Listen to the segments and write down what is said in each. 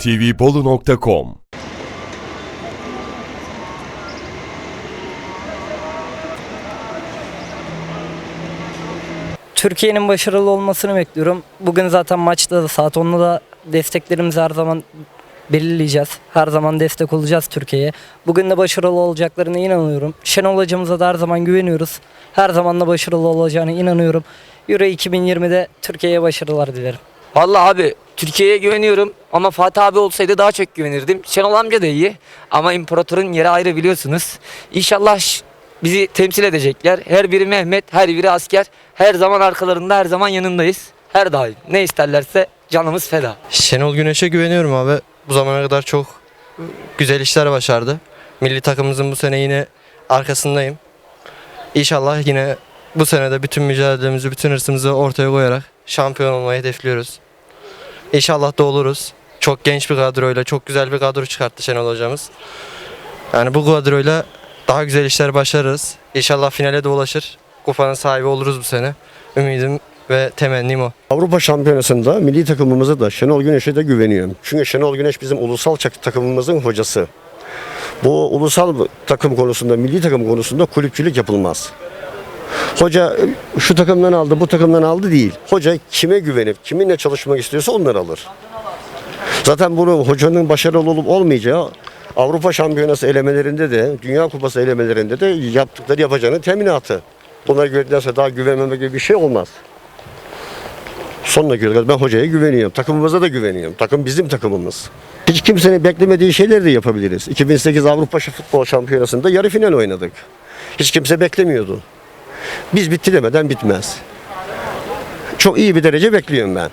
tvbolu.com Türkiye'nin başarılı olmasını bekliyorum. Bugün zaten maçta da saat 10'da da desteklerimizi her zaman belirleyeceğiz. Her zaman destek olacağız Türkiye'ye. Bugün de başarılı olacaklarına inanıyorum. Şenol hocamıza da her zaman güveniyoruz. Her zaman da başarılı olacağına inanıyorum. Euro 2020'de Türkiye'ye başarılar dilerim. Vallahi abi Türkiye'ye güveniyorum ama Fatih abi olsaydı daha çok güvenirdim. Şenol amca da iyi ama imparatorun yeri ayrı biliyorsunuz. İnşallah bizi temsil edecekler. Her biri Mehmet, her biri asker. Her zaman arkalarında, her zaman yanındayız. Her daim. Ne isterlerse canımız feda. Şenol Güneş'e güveniyorum abi. Bu zamana kadar çok güzel işler başardı. Milli takımımızın bu sene yine arkasındayım. İnşallah yine bu sene de bütün mücadelemizi, bütün hırsımızı ortaya koyarak şampiyon olmayı hedefliyoruz. İnşallah da oluruz. Çok genç bir kadroyla, çok güzel bir kadro çıkarttı Şenol hocamız. Yani bu kadroyla daha güzel işler başarırız. İnşallah finale de ulaşır. Kupanın sahibi oluruz bu sene. Ümidim ve temennim o. Avrupa Şampiyonası'nda milli takımımıza da Şenol Güneş'e de güveniyorum. Çünkü Şenol Güneş bizim ulusal takımımızın hocası. Bu ulusal takım konusunda, milli takım konusunda kulüpçülük yapılmaz. Hoca e, şu takımdan aldı, bu takımdan aldı değil. Hoca kime güvenip, kiminle çalışmak istiyorsa onları alır. Zaten bunu hocanın başarılı olup olmayacağı Avrupa Şampiyonası elemelerinde de, Dünya Kupası elemelerinde de yaptıkları yapacağını teminatı. Bunlara güvendikten sonra daha güvenmeme gibi bir şey olmaz. Sonuna kadar ben hocaya güveniyorum. Takımımıza da güveniyorum. Takım bizim takımımız. Hiç kimsenin beklemediği şeyleri de yapabiliriz. 2008 Avrupa Futbol Şampiyonası'nda yarı final oynadık. Hiç kimse beklemiyordu. Biz bitti demeden bitmez. Çok iyi bir derece bekliyorum ben.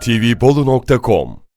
tvbolu.com